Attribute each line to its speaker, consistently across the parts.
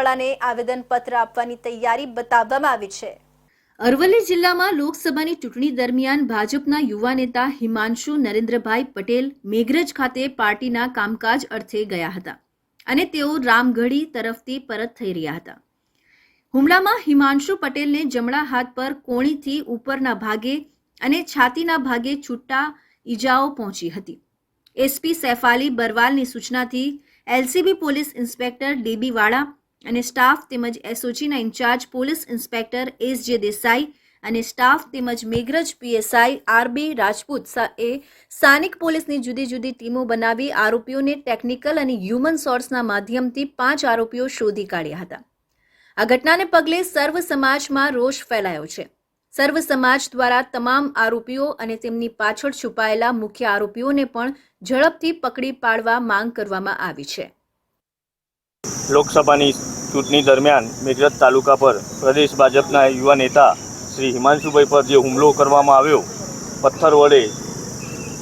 Speaker 1: વડાને આવેદનપત્ર આપવાની તૈયારી બતાવવામાં આવી છે.
Speaker 2: અરવલ્લી જિલ્લામાં લોકસભાની ચૂંટણી દરમિયાન ભાજપના યુવા નેતા હિમાંશુ નરેન્દ્રભાઈ પટેલ મેઘરજ ખાતે પાર્ટીના કામકાજ અર્થે ગયા હતા અને તેઓ રામગઢી તરફથી પરત થઈ રહ્યા હતા. હુમલામાં હિમાંશુ પટેલને જમણા હાથ પર કોણીથી ઉપરના ભાગે અને છાતીના ભાગે છૂટા ઈજાઓ પહોંચી હતી. એસપી સૈફાલી બરવાલની સૂચનાથી LCB police inspector DB Vala અને સ્ટાફ તેમજ એસઓજીના incharge police inspector S J Desai અને સ્ટાફ તેમજ મેઘરજ પીએસઆઈ આરબી રાજપૂત એ સ્થાનિક પોલીસની જુદી જુદી ટીમો બનાવી આરોપીઓને ટેકનિકલ અને હ્યુમન સોર્સના માધ્યમથી પાંચ આરોપીઓ શોધી કાઢ્યા હતા. આ ઘટનાને પગલે સર્વ સમાજમાં રોષ ફેલાયો છે. સર્વ સમાજ દ્વારા તમામ આરોપીઓ અને તેમની પાછળ છુપાયેલા મુખ્ય આરોપીઓને પણ ઝડપથી પકડી પાડવા માંગ કરવામાં આવી છે.
Speaker 3: લોકસભાની ચૂંટણી દરમિયાન મેઘરજ તાલુકા પર પ્રદેશ ભાજપના યુવા નેતા શ્રી હિમાંશુભાઈ પર જે હુમલો કરવામાં આવ્યો, પથ્થર વડે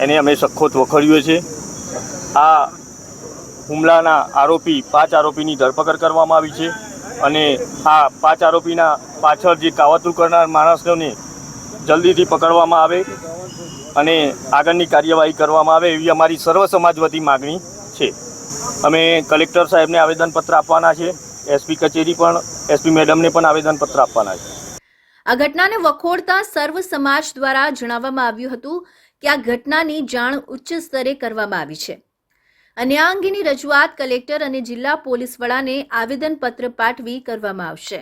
Speaker 3: એને અમે સખોત વખોડ્યો છે. આ હુમલાના આરોપી પાંચ આરોપીની ધરપકડ કરવામાં આવી છે અને આ પાંચ આરોપીના પાછળ જે કાવતરું કરનાર માણસોને જલ્દીથી પકડવામાં આવે અને આગળની કાર્યવાહી કરવામાં આવે એવી અમારી સર્વ સમાજ વતી માગણી છે. અમે કલેક્ટર સાહેબને આવેદનપત્ર આપવાના છે. એસપી કચેરી પણ, એસપી મેડમને પણ આવેદનપત્ર આપવાના છે.
Speaker 2: આ ઘટનાને વખોડતા સર્વ સમાજ દ્વારા જણાવવામાં આવ્યું હતું કે આ ઘટનાની જાણ ઉચ્ચ સ્તરે કરવામાં આવી છે. અને આ અંગેની રજૂઆત કલેક્ટર અને જિલ્લા પોલીસ વડાને આવેદનપત્ર પાઠવી કરવામાં આવશે.